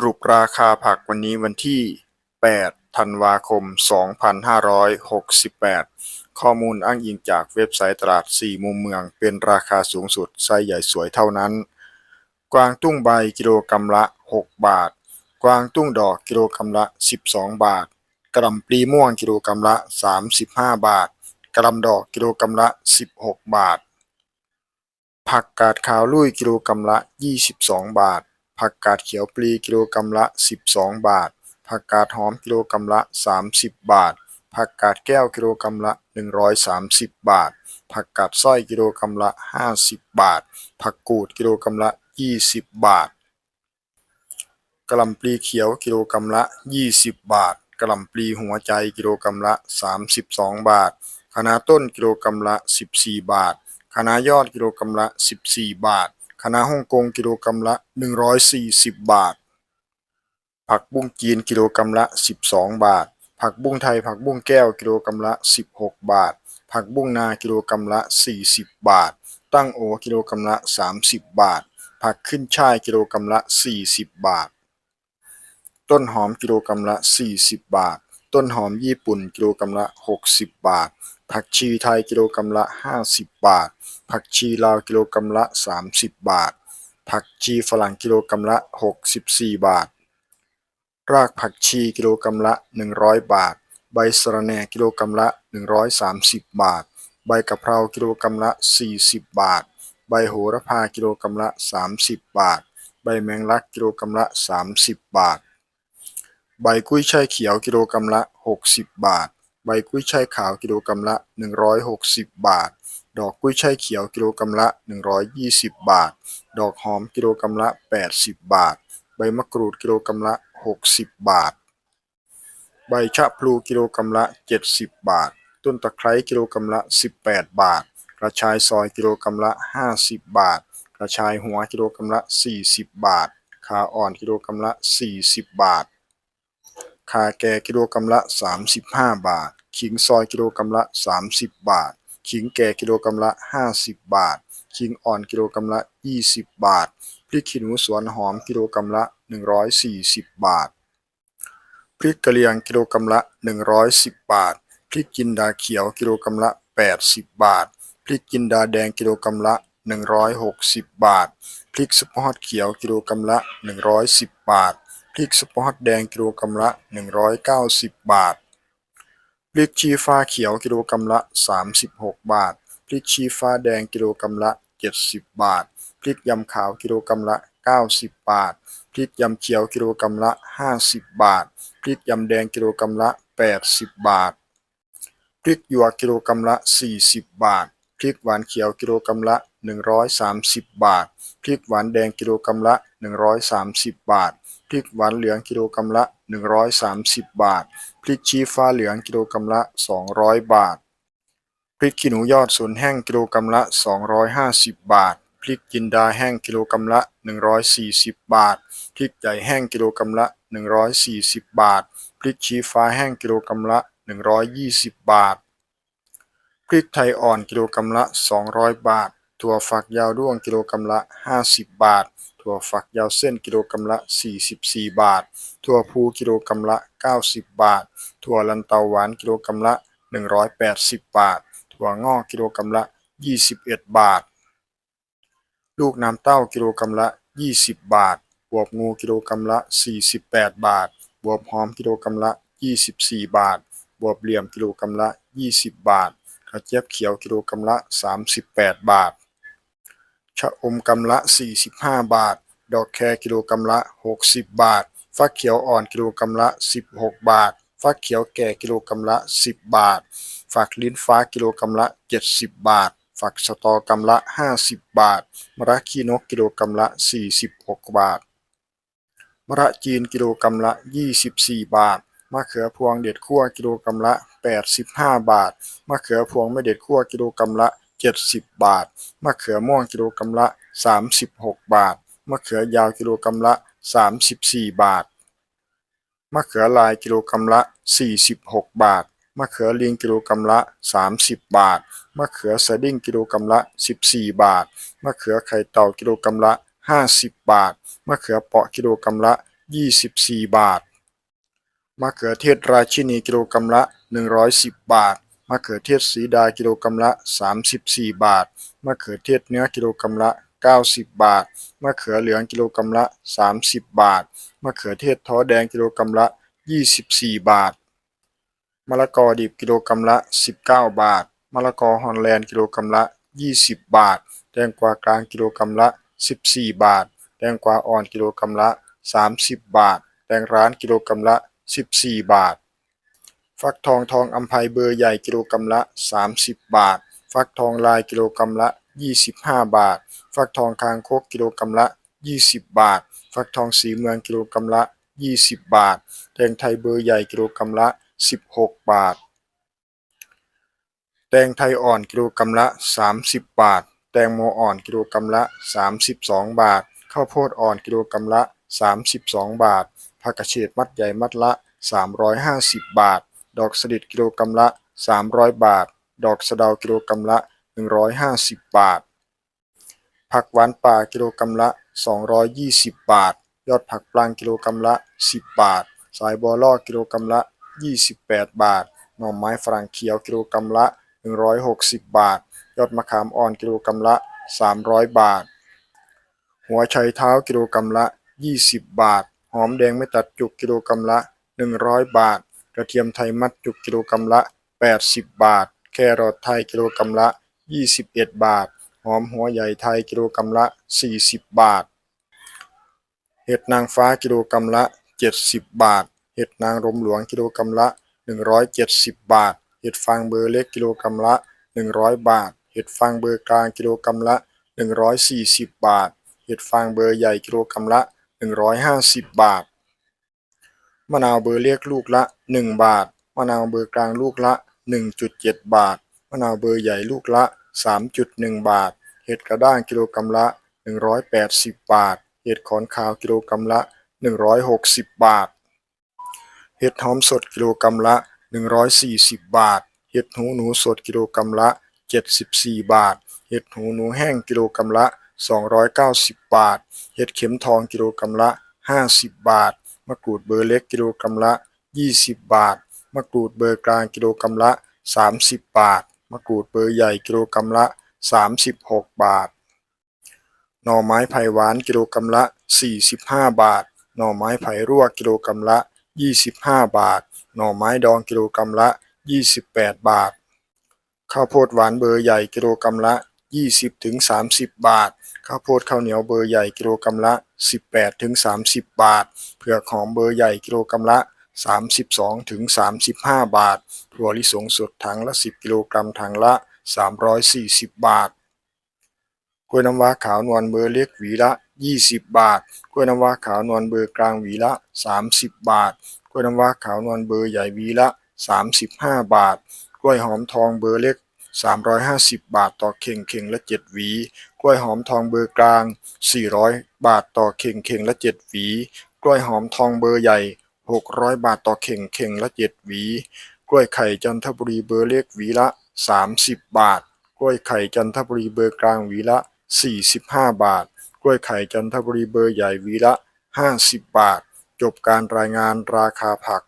สรุปราคาผักวันนี้วันที่ 8 ธันวาคม 2568 ข้อมูลอ้างอิงจากเว็บไซต์ตลาด 4 มุมเมือง เป็นราคาสูงสุดไซส์ใหญ่สวยเท่านั้น กวางตุ้งใบกิโลกรัมละ 6 บาท กวางตุ้งดอกกิโลกรัมละ 12 บาท กระลำปลีม่วงกิโลกรัมละ 35 บาท กระลำดอกกิโลกรัมละ 16 บาท ผักกาดขาวลุยกิโลกรัมละ 22 บาท ผักกาดเขียวปลีกิโลกรัมละ 12 บาท ผักกาดหอมกิโลกรัมละ 30 บาท ผักกาดแก้วกิโลกรัมละ 130 บาท ผักกาดสร้อยกิโลกรัมละ 50 บาท ผักกูดกิโลกรัมละ 20 บาทกระหล่ำปลีเขียวกิโลกรัมละ 20 บาทกระหล่ำปลีหัวใจกิโลกรัมละ 32 บาทคะน้าต้นกิโลกรัมละ 14 บาทคะน้ายอดกิโลกรัมละ 14 บาท คณะฮ่องกงกิโลกรัมละ 140 บาท ผักบุ้งจีนกิโลกรัมละ 12 บาท ผักบุ้งไทย ผักบุ้งแก้วกิโลกรัมละ 16 บาท ผักบุ้งนากิโลกรัมละ 40 บาท ตั้งโอกิโลกรัมละ 30 บาท ผักขึ้นช่ายกิโลกรัมละ 40 บาท ต้นหอมกิโลกรัมละ 40 บาท ต้นหอมญี่ปุ่นกิโลกรัมละ 60 บาท ผักชีไทยกิโลกรัมละ 50 บาท ผักชีลาวกิโลกรัมละ 30 บาท ผักชีฝรั่งกิโลกรัมละ 64 บาท รากผักชีกิโลกรัมละ 100 บาท ใบสะระแหน่กิโลกรัมละ 130 บาท ใบกะเพรากิโลกรัมละ 40 บาท ใบโหระพากิโลกรัมละ 30 บาท ใบแมงลักกิโลกรัมละ 30 บาท ใบกุ้ยช่ายเขียวกิโลกรัมละ 60 บาท ใบกุ้ยช่ายขาวกิโลกรัมละ 160 บาท ดอกกุ้ยช่ายเขียวกิโลกรัมละ 120 บาท ดอกหอมกิโลกรัมละ 80 บาท ใบมะกรูดกิโลกรัมละ 60 บาท ใบชะพลูกิโลกรัมละ 70 บาท ต้นตะไคร้กิโลกรัมละ 18 บาท กระชายซอยกิโลกรัมละ 50 บาท กระชายหัวกิโลกรัมละ 40 บาท ขาอ่อนกิโลกรัมละ 40 บาทขาแก่กิโลกรัมละ 35 บาท ขิงซอยกิโลกรัมละ 30 บาท ขิงแก่กิโลกรัมละ 50 บาท ขิงอ่อนกิโลกรัมละ 20 บาท พริกขี้หนูสวนหอมกิโลกรัมละ 140 บาท พริกกะเหรี่ยงกิโลกรัมละ 110 บาท พริกจินดาเขียวกิโลกรัมละ 80 บาท พริกจินดาแดงกิโลกรัมละ 160 บาท พริกสปอร์ตเขียวกิโลกรัมละ 110 บาท พริกสปอร์ตแดงกิโลกรัมละ 190 บาท พริกชี้ฟ้าเขียวกิโลกรัมละ 36 บาท พริกชี้ฟ้าแดงกิโลกรัมละ 70 บาท พริกยำขาวกิโลกรัมละ 90 บาท พริกยำเขียวกิโลกรัมละ 50 บาท พริกยำแดงกิโลกรัมละ 80 บาท พริกหยวกกิโลกรัมละ 40 บาท พริกหวานเขียวกิโลกรัมละ 130 บาท พริกหวานแดงกิโลกรัมละ 130 บาท พริกหวานเหลืองกิโลกรัมละ 130 บาท พริกชี้ฟ้าเหลืองกิโลกรัมละ 200 บาท พริกขี้หนูยอดสวนแห้งกิโลกรัมละ 250 บาท พริกจินดาแห้งกิโลกรัมละ 140 บาท พริกใหญ่แห้งกิโลกรัมละ 140 บาท พริกชี้ฟ้าแห้งกิโลกรัมละ 120 บาท พริกไทยอ่อนกิโลกรัมละ 200 บาท ถั่วฝักยาวด้วงกิโลกรัมละ 50 บาท ถั่วฝักยาวเส้นกิโลกรัมละ 44 บาท ถั่วพูกิโลกรัมละ 90 บาท ถั่วลันเตาหวานกิโลกรัมละ 180 บาท ถั่วงอกกิโลกรัมละ 21 บาท ลูกน้ำเต้ากิโลกรัมละ 20 บาท บวบงูกิโลกรัมละ 48 บาท บวบหอมกิโลกรัมละ 24 บาท บวบเหลี่ยมกิโลกรัมละ 20 บาท กระเจี๊ยบเขียวกิโลกรัมละ 38 บาท ชะอมกำละ 45 บาท ดอกแครกิโลกรัมละ 60 บาท ฟักเขียวอ่อนกิโลกรัมละ 16 บาท ฟักเขียวแก่กิโลกรัมละ 10 บาท ฝักลิ้นฟ้ากิโลกรัมละ 70 บาท ฝักสตอกำละ 50 บาท มระขี้นกกิโลกรัมละ 46 บาท มระจีนกิโลกรัมละ 24 บาท มะเขือพวงเด็ดขั่วกิโลกรัมละ 85 บาท มะเขือพวงไม่เด็ดขั่วกิโลกรัมละ 70 บาท มะเขือม่วงกิโลกรัมละ 36 บาท มะเขือยาวกิโลกรัมละ 34 บาท มะเขือลายกิโลกรัมละ 46 บาท มะเขือลิงกิโลกรัมละ 30 บาท มะเขือสดิ้งกิโลกรัมละ 14 บาท มะเขือไข่เต่ากิโลกรัมละ 50 บาท มะเขือเปาะกิโลกรัมละ 24 บาท มะเขือเทศราชินีกิโลกรัมละ 110 บาท มะเขือเทศสีดากิโลกรัมละ 34 บาท มะเขือเทศเนื้อกิโลกรัมละ 90 บาท มะเขือเหลืองกิโลกรัมละ 30 บาท มะเขือเทศท้อแดงกิโลกรัมละ 24 บาท มะละกอดิบกิโลกรัมละ 19 บาท มะละกอฮอลแลนด์กิโลกรัมละ 20 บาท แตงกวากลางกิโลกรัมละ 14 บาท แตงกวาอ่อนกิโลกรัมละ 30 บาท แตงร้านกิโลกรัมละ 14 บาท ฟักทองทองอัมภัยเบอร์ใหญ่กิโลกรัมละ 30 บาท ฟักทองลายกิโลกรัมละ 25 บาท ฟักทองคางคกกิโลกรัมละ 20 บาท ฟักทองสีเมืองกิโลกรัมละ 20 บาท แตงไทยเบอร์ใหญ่กิโลกรัมละ 16 บาท แตงไทยอ่อนกิโลกรัมละ 30 บาท แตงโมอ่อนกิโลกรัมละ 32 บาท ข้าวโพดอ่อนกิโลกรัมละ 32 บาทผักกระเฉดมัดใหญ่มัดละ 350 บาท ดอกสลิดกิโลกรัมละ 300 บาท ดอกสะเดากิโลกรัมละ 150 บาท ผักหวานป่ากิโลกรัมละ 220 บาท ยอดผักปลางกิโลกรัมละ 10 บาท สายบัวล่อกิโลกรัมละ 28 บาท หน่อไม้ฝรั่งเขียวกิโลกรัมละ 160 บาท ยอดมะขามอ่อนกิโลกรัมละ 300 บาท หัวไชเท้ากิโลกรัมละ 20 บาท หอมแดงไม่ตัดจุกกิโลกรัมละ 100 บาท ระเทียมไทยมัดจุกกิโลกรัมละ 80 บาท แครอทไทยกิโลกรัมละ 21 บาท หอมหัวใหญ่ไทยกิโลกรัมละ 40 บาท เห็ดนางฟ้ากิโลกรัมละ 70 บาท เห็ดนางรมหลวงกิโลกรัมละ 170 บาท เห็ดฟางเบอร์เล็กกิโลกรัมละ 100 บาท เห็ดฟางเบอร์กลางกิโลกรัมละ 140 บาท เห็ดฟางเบอร์ใหญ่กิโลกรัมละ 150 บาท มะนาวเบอร์เล็กลูกละ 1 บาท มะนาวเบอร์กลางลูกละ 1.7 บาท มะนาวเบอร์ใหญ่ลูกละ 3.1 บาท เห็ดกระด้างกิโลกรัมละ 180 บาท เห็ดขอนขาวกิโลกรัมละ 160 บาท เห็ดหอมสดกิโลกรัมละ 140 บาท เห็ดหูหนูสดกิโลกรัมละ 74 บาท เห็ดหูหนูแห้งกิโลกรัมละ 290 บาท เห็ดเข็มทองกิโลกรัมละ 50 บาท มะกรูดเบอร์เล็กกิโลกรัมละ 20 บาท มะกรูดเบอร์กลางกิโลกรัมละ 30 บาท มะกรูดเบอร์ใหญ่กิโลกรัมละ 36 บาท หน่อไม้ไผ่หวานกิโลกรัมละ 45 บาท หน่อไม้ไผ่รั่วกิโลกรัมละ 25 บาท หน่อไม้ดองกิโลกรัมละ 28 บาท ข้าวโพดหวานเบอร์ใหญ่กิโลกรัมละ 20ถึง30 บาท ข้าวโพดข้าวเหนียวเบอร์ใหญ่กิโลกรัมละ 18ถึง30 บาท เผือกหอมเบอร์ใหญ่กิโลกรัมละ 32ถึง35 บาท ถั่วลิสงสดถังละ 10 กิโลกรัมถังละ 340 บาทกล้วยน้ำว้าขาวนวลเบอร์เล็กหวีละ 20 บาท กล้วยน้ำว้าขาวนวลเบอร์กลางหวีละ 30 บาท กล้วยน้ำว้าขาวนวลเบอร์ใหญ่หวีละ 35 บาท กล้วยหอมทองเบอร์เล็ก 350 บาทต่อเข่งเข่งละ 7 หวี กล้วยหอมทองเบอร์กลาง 400 บาทต่อเข่งเข่งละ 7 หวี กล้วยหอมทองเบอร์ใหญ่ 600 บาทต่อเข่งเข่งละ 7 หวี กล้วยไข่จันทบุรีเบอร์เล็กหวีละ 30 บาท กล้วยไข่จันทบุรีเบอร์กลางหวีละ 45 บาท กล้วยไข่จันทบุรีเบอร์ใหญ่หวีละ 50 บาท จบการรายงานราคาผัก